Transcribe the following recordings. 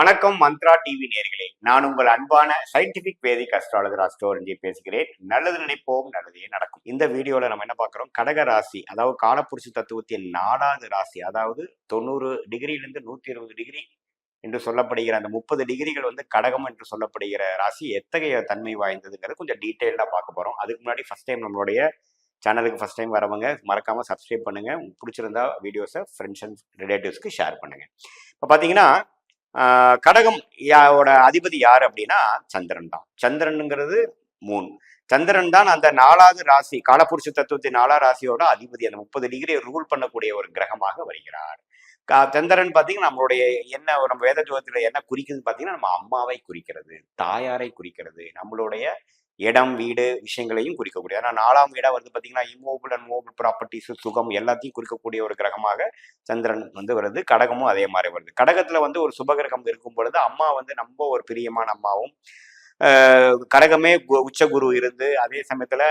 வணக்கம் மந்த்ரா டிவி நேர்களே. நான் உங்கள் அன்பான சயின்டிபிக் வேதிக் அஸ்ட்ராலஜர் அஸ்ட்ரோலஜி பேசுகிறேன். நல்லது நினைப்போம் நல்லதே நடக்கும். இந்த வீடியோல நம்ம என்ன பார்க்குறோம்? கடக ராசி அதாவது காலப்புருஷ தத்துவத்தின் நாலாவது ராசி அதாவது தொண்ணூறு டிகிரியிலிருந்து நூத்தி இருபது டிகிரி என்று சொல்லப்படுகிற அந்த முப்பது டிகிரிகள் வந்து கடகம் என்று சொல்லப்படுகிற ராசி எத்தகைய தன்மை வாய்ந்ததுங்கிறது கொஞ்சம் டீட்டெயிலாக பார்க்க போகிறோம் அதுக்கு முன்னாடி ஃபர்ஸ்ட் டைம் நம்மளுடைய சேனலுக்கு ஃபர்ஸ்ட் டைம் வரவங்க மறக்காமல் சப்ஸ்கிரைப் பண்ணுங்க. பிடிச்சிருந்தா வீடியோஸை ஃப்ரெண்ட்ஸ் அண்ட் ரிலேட்டிவ்ஸ்க்கு ஷேர் பண்ணுங்கள் இப்போ பார்த்தீங்கன்னா கடகம் யாவோட அதிபதி யார் அப்படின்னா சந்திரன் தான். சந்திரனுங்கிறது மூன் சந்திரன் தான் அந்த நாலாவது ராசி காலப்புருஷ தத்துவத்தின் நாலாவது ராசியோட அதிபதி. அந்த முப்பது டிகிரி ரூல் பண்ணக்கூடிய ஒரு கிரகமாக வருகிறார். சந்திரன் பார்த்தீங்கன்னா நம்மளுடைய என்ன நம்ம வேத ஜோதிடத்துல என்ன குறிக்குதுன்னு பார்த்தீங்கன்னா நம்ம அம்மாவை குறிக்கிறது தாயாரை குறிக்கிறது நம்மளுடைய இடம் வீடு விஷயங்களையும் குறிக்கக்கூடிய ஆனால் நாலாம் வீடாக வந்து பார்த்தீங்கன்னா இம்மோபிள் அண்ட் மூவபிள் ப்ராப்பர்ட்டிஸ் சுகம் எல்லாத்தையும் குறிக்கக்கூடிய ஒரு கிரகமாக சந்திரன் வந்து வருது. கடகமும் அதே மாதிரி வருது. கடகத்தில் வந்து ஒரு சுபகிரகம் இருக்கும் பொழுது அம்மா வந்து ரொம்ப ஒரு பிரியமான அம்மாவும் கடகமே கு- உச்ச குரு இருந்து அதே சமயத்தில்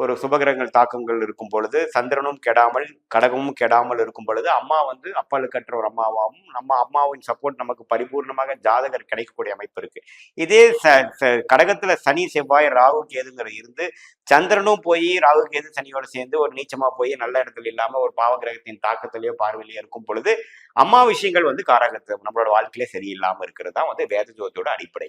ஒரு சுபகிரகங்கள் தாக்கங்கள் இருக்கும் பொழுது சந்திரனும் கெடாமல் கடகமும் கெடாமல் இருக்கும் பொழுது அம்மா வந்து அப்பாளுக்கற்ற ஒரு அம்மாவாகவும் நம்ம அம்மாவின் சப்போர்ட் நமக்கு பரிபூர்ணமாக ஜாதகர் கிடைக்கக்கூடிய அமைப்பு இருக்கு. இதே ச ச- கடகத்துல சனி செவ்வாய் ராகு கேதுங்கிற இருந்து சந்திரனும் போய் ராகு கேது சனியோட சேர்ந்து ஒரு நீச்சமா போய் நல்ல இடத்துல இல்லாம ஒரு பாவ கிரகத்தின் தாக்கத்திலேயோ பார்வையிலேயோ இருக்கும் பொழுது அம்மா விஷயங்கள் வந்து காரகத்து நம்மளோட வாழ்க்கையிலே சரியில்லாம இருக்கிறது தான் வந்து வேத ஜோதியோட அடிப்படை.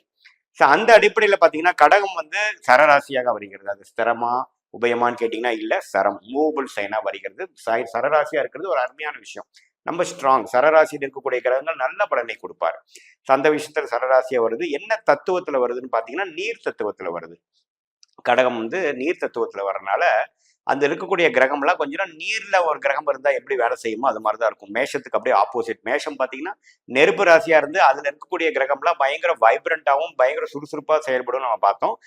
ஸோ அந்த அடிப்படையில பாத்தீங்கன்னா கடகம் வந்து சரராசியாக வருகிறது. அது ஸ்திரமா உபயமான்னு கேட்டிங்கன்னா இல்லை சரம். மூவபிள் சைனா வருகிறது. சை- சரராசியாக இருக்கிறது ஒரு அருமையான விஷயம். நம்ம ஸ்ட்ராங் சரராசியில் இருக்கக்கூடிய கிரகங்கள் நல்ல பலனை கொடுப்பார். சந்த அந்த சரராசியாக வருது. என்ன தத்துவத்தில் வருதுன்னு பார்த்தீங்கன்னா நீர் தத்துவத்தில் வருது. கடகம் வந்து நீர் தத்துவத்தில் வரனால அந்த இருக்கக்கூடிய கிரகம்லாம் கொஞ்சம் நீர்ல ஒரு கிரகம் இருந்தால் எப்படி வேலை செய்யுமோ அது மாதிரி தான் இருக்கும். மேஷத்துக்கு அப்படியே ஆப்போசிட் மேஷம் பார்த்தீங்கன்னா நெருப்பு ராசியாக இருந்து அதில் இருக்கக்கூடிய கிரகம்லாம் பயங்கர வைப்ரண்ட்டாகவும் பயங்கர சுறுசுறுப்பாக செயல்படும் நம்ம பார்த்தோம்.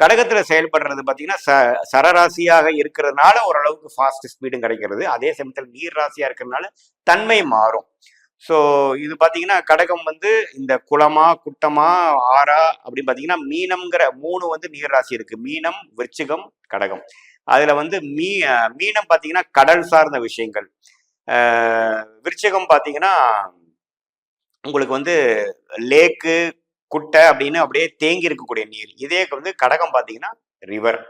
கடகத்தில் செயல்படுறது பார்த்தீங்கன்னா ச சரராசியாக இருக்கிறதுனால ஓரளவுக்கு ஃபாஸ்ட் ஸ்பீடும் கிடைக்கிறது. அதே சமயத்தில் நீர் ராசியாக இருக்கிறதுனால தன்மை மாறும். ஸோ இது பார்த்தீங்கன்னா கடகம் வந்து இந்த குளமா குட்டமா ஆறா அப்படின்னு பார்த்தீங்கன்னா மீனம்ங்கிற மூணு வந்து நீர் ராசி இருக்கு. மீனம் விருச்சிகம் கடகம். அதில் வந்து மீ மீனம் பார்த்தீங்கன்னா கடல் சார்ந்த விஷயங்கள். அஹ் விருச்சிகம் உங்களுக்கு வந்து லேக்கு குட்டை அப்படின்னு அப்படியே தேங்கி இருக்கக்கூடிய நீர். இதே வந்து கடகம் பாத்தீங்கன்னா ரிவர்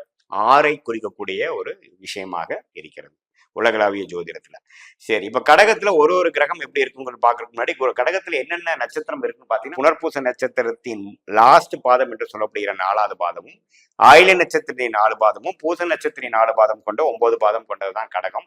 ஆறை குறிக்கக்கூடிய ஒரு விஷயமாக இருக்கிறது உலகளாவிய ஜோதிடத்துல. சரி இப்ப கடகத்துல ஒரு ஒரு கிரகம் எப்படி இருக்குங்கிறது பாக்குறதுக்கு முன்னாடி ஒரு கடகத்துல என்னென்ன நட்சத்திரம் இருக்குன்னு பாத்தீங்கன்னா புனர்பூச நட்சத்திரத்தின் லாஸ்ட் பாதம் என்று சொல்லப்படுகிற நாலாவது பாதமும் ஆயில நட்சத்திரத்தின் நாலு பாதமும் பூச நட்சத்திரத்தின் நாலு பாதம் கொண்ட ஒன்பது பாதம் கொண்டதுதான் கடகம்.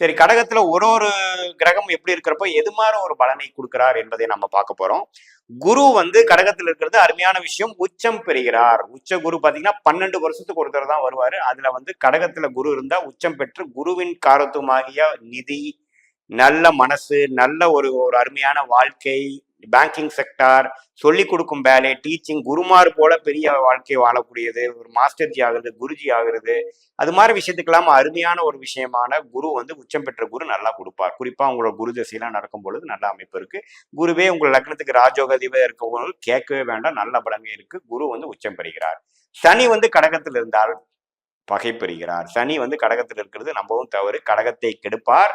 சரி கடகத்துல ஒரு ஒரு கிரகம் எப்படி இருக்கிறப்போ எது மாதிரி ஒரு பலனை கொடுக்கிறார் என்பதை நம்ம பார்க்க போறோம். குரு வந்து கடகத்தில் இருக்கிறது அருமையான விஷயம். உச்சம் பெறுகிறார். உச்ச குரு பாத்தீங்கன்னா பன்னெண்டு வருஷத்துக்கு ஒரு தான் வருவாரு. அதுல வந்து கடகத்துல குரு இருந்தா உச்சம் பெற்று குருவின் காரத்துவமாகிய நிதி நல்ல மனசு நல்ல ஒரு ஒரு அருமையான வாழ்க்கை பேங்கிங் செக்டார் சொல்லி கொடுக்கும் வேலை டீச்சிங் குருமார் போல பெரிய வாழ்க்கை வாழக்கூடியது ஒரு மாஸ்டர்ஜி ஆகுறது குருஜி ஆகுறது. அது மாதிரி விஷயத்துக்கெல்லாம் அருமையான ஒரு விஷயமான குரு வந்து உச்சம் பெற்ற குரு நல்லா கொடுப்பார். குறிப்பா உங்களோட குரு தசையெல்லாம் நடக்கும் பொழுது நல்ல அமைப்பு இருக்கு. குருவே உங்கள் லக்னத்துக்கு ராஜோகதிவே இருக்கவங்க கேட்கவே வேண்டாம். நல்ல பலமே இருக்கு. குரு வந்து உச்சம் பெறுகிறார். சனி வந்து கடகத்தில் இருந்தால் பகை பெறுகிறார். சனி வந்து கடகத்தில் இருக்கிறது நம்பவும் தவறு. கடகத்தை கெடுப்பார்.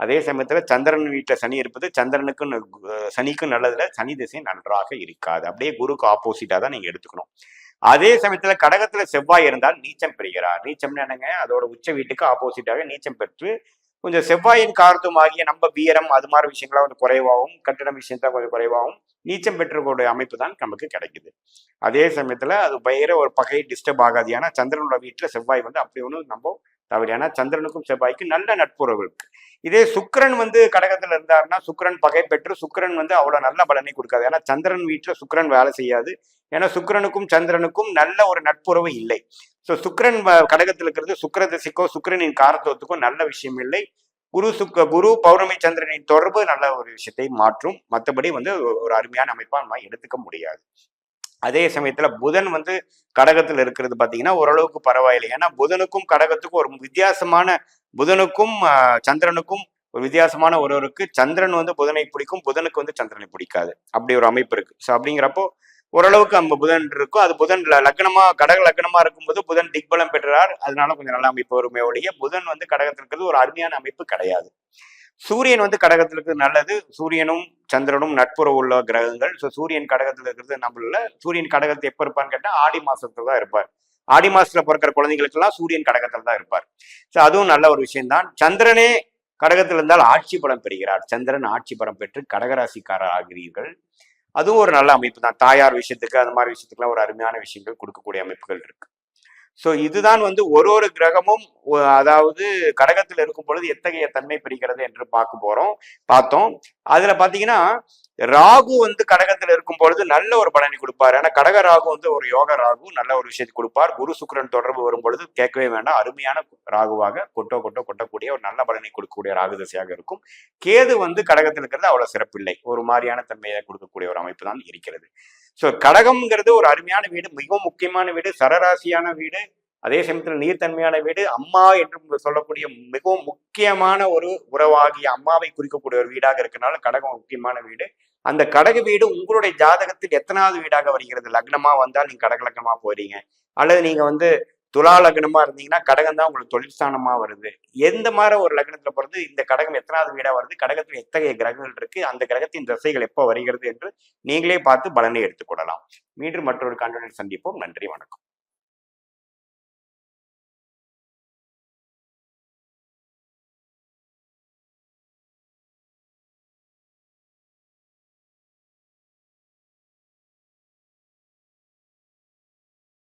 அதே சமயத்தில் சந்திரன் வீட்டில் சனி இருப்பது சந்திரனுக்கும் சனிக்கும் நல்லதில் சனி திசை நன்றாக இருக்காது. அப்படியே குருக்கு ஆப்போசிட்டாக தான் நீங்கள் எடுத்துக்கணும். அதே சமயத்தில் கடகத்தில் செவ்வாய் இருந்தால் நீச்சம் பெறுகிறார். நீச்சம்னு என்னங்க? அதோட உச்ச வீட்டுக்கு ஆப்போசிட்டாக நீச்சம் பெற்று கொஞ்சம் செவ்வாயின் காரணமாகிய நம்ம வீரம் அது மாதிரி விஷயங்கள்லாம் கொஞ்சம் குறைவாகவும் கட்டிடம் விஷயத்தான் கொஞ்சம் குறைவாகவும் நீச்சம் பெற்றக்கூடிய அமைப்பு தான் நமக்கு கிடைக்குது. அதே சமயத்தில் அது பயங்கர ஒரு பகை டிஸ்டர்ப் ஆகாது. ஏன்னா சந்திரனோட வீட்டில் செவ்வாய் வந்து அப்படி ஒன்றும் நம்ம தவறு ஏன்னா சந்திரனுக்கும் செவ்வாய்க்கும் நல்ல நட்புறவு இருக்கு. இதே சுக்கிரன் வந்து கடகத்துல இருந்தாருன்னா சுக்கிரன் பகை பெற்று சுக்கிரன் வந்து அவ்வளவு நல்ல பலனை கொடுக்காது. ஏன்னா சந்திரன் வீட்டுல சுக்கிரன் வேலை செய்யாது. ஏன்னா சுக்கிரனுக்கும் சந்திரனுக்கும் நல்ல ஒரு நட்புறவு இல்லை. ஸோ சுக்கிரன் வ- கடகத்தில் இருக்கிறது சுக்கர திசைக்கோ சுக்கரனின் காரத்துவத்துக்கோ நல்ல விஷயம் இல்லை. குரு சுக்க குரு பௌர்ணமி சந்திரனின் தொடர்பு நல்ல ஒரு விஷயத்தை மாற்றும். மற்றபடி வந்து ஒரு- ஒரு அருமையான அமைப்பா நம்ம எடுத்துக்க முடியாது. அதே சமயத்துல புதன் வந்து கடகத்துல இருக்கிறது பாத்தீங்கன்னா ஓரளவுக்கு பரவாயில்லை. ஏன்னா புதனுக்கும் கடகத்துக்கும் ஒரு வித்தியாசமான புதனுக்கும் சந்திரனுக்கும் ஒரு வித்தியாசமான ஒருவருக்கு சந்திரன் வந்து புதனை பிடிக்கும் புதனுக்கு வந்து சந்திரனை பிடிக்காது. அப்படி ஒரு அமைப்பு இருக்கு. ஸோ அப்படிங்கிறப்போ ஓரளவுக்கு நம்ம புதன் இருக்கும். அது புதன் லக்னமா கடக லக்னமா இருக்கும்போது புதன் திக்பலம் பெற்றார். அதனால கொஞ்சம் நல்ல அமைப்பு வருமே ஒழிய புதன் வந்து கடகத்தில் இருக்கிறது ஒரு அருமையான அமைப்பு கிடையாது. சூரியன் வந்து கடகத்தில் இருக்கிறது நல்லது. சூரியனும் சந்திரனும் நட்புறவு உள்ள கிரகங்கள். ஸோ சூரியன் கடகத்தில் இருக்கிறது நம்மள. சூரியன் கடகத்தை எப்போ இருப்பான்னு கேட்டால் ஆடி மாசத்துல தான் இருப்பார். ஆடி மாசத்துல பிறக்கிற குழந்தைகளுக்கெல்லாம் சூரியன் கடகத்தில் தான் இருப்பார். ஸோ அதுவும் நல்ல ஒரு விஷயம்தான். சந்திரனே கடகத்தில் இருந்தால் ஆட்சி படம் பெறுகிறார். சந்திரன் ஆட்சி படம் பெற்று கடகராசிக்காரர் ஆகிறீர்கள். அதுவும் ஒரு நல்ல அமைப்பு தான் தாயார் விஷயத்துக்கு அந்த மாதிரி விஷயத்துக்குலாம் ஒரு அருமையான விஷயங்கள் கொடுக்கக்கூடிய அமைப்புகள் இருக்கு. ஸோ இதுதான் வந்து ஒரு ஒரு கிரகமும் அதாவது கடகத்தில் இருக்கும் பொழுது எத்தகைய தன்மை பெறுகிறது என்று பார்க்க போறோம் பார்த்தோம். அதுல பாத்தீங்கன்னா ராகு வந்து கடகத்தில் இருக்கும் பொழுது நல்ல ஒரு பலனை கொடுப்பார். ஏன்னா கடக ராகு வந்து ஒரு யோக ராகு நல்ல ஒரு விஷயத்தை கொடுப்பார். குரு சுக்கரன் தொடர்பு வரும் பொழுது கேட்கவே வேண்டாம். அருமையான ராகுவாக கொட்டோ கொட்டோ கொட்டக்கூடிய ஒரு நல்ல பலனை கொடுக்கக்கூடிய ராகு தசையாக இருக்கும். கேது வந்து கடகத்தில் இருக்கிறது அவ்வளவு சிறப்பில்லை. ஒரு மாதிரியான தன்மையை கொடுக்கக்கூடிய ஒரு அமைப்பு தான் இருக்கிறது. ஸோ கடகம்ங்கிறது ஒரு அருமையான வீடு மிகவும் முக்கியமான வீடு சரராசியான வீடு அதே சமயத்தில் நீர்த்தன்மையான வீடு அம்மா என்று சொல்லக்கூடிய மிகவும் முக்கியமான ஒரு உறவாகிய அம்மாவை குறிக்கக்கூடிய ஒரு வீடாக இருக்கிறனால கடகம் முக்கியமான வீடு. அந்த கடக வீடு உங்களுடைய ஜாதகத்தில் எத்தனாவது வீடாக வருகிறது? லக்னமா வந்தால் நீங்க கடக லக்னமா போறீங்க. அல்லது நீங்க வந்து துலா லக்னமா இருந்தீங்கன்னா கடகம் தான் உங்களுக்கு தொழிற்சானமா வருது. எந்த மாதிரி ஒரு லக்னத்துல பிறந்து இந்த கடகம் எத்தனாவது வீடா வருது? கடகத்தில் எத்தகைய கிரகங்கள் இருக்கு? அந்த கிரகத்தின் திசைகள் எப்போ வருகிறது என்று நீங்களே பார்த்து பலனை எடுத்துக்கொள்ளலாம் மீண்டும் மற்றொரு காண்டனில் சந்திப்போம். நன்றி வணக்கம்.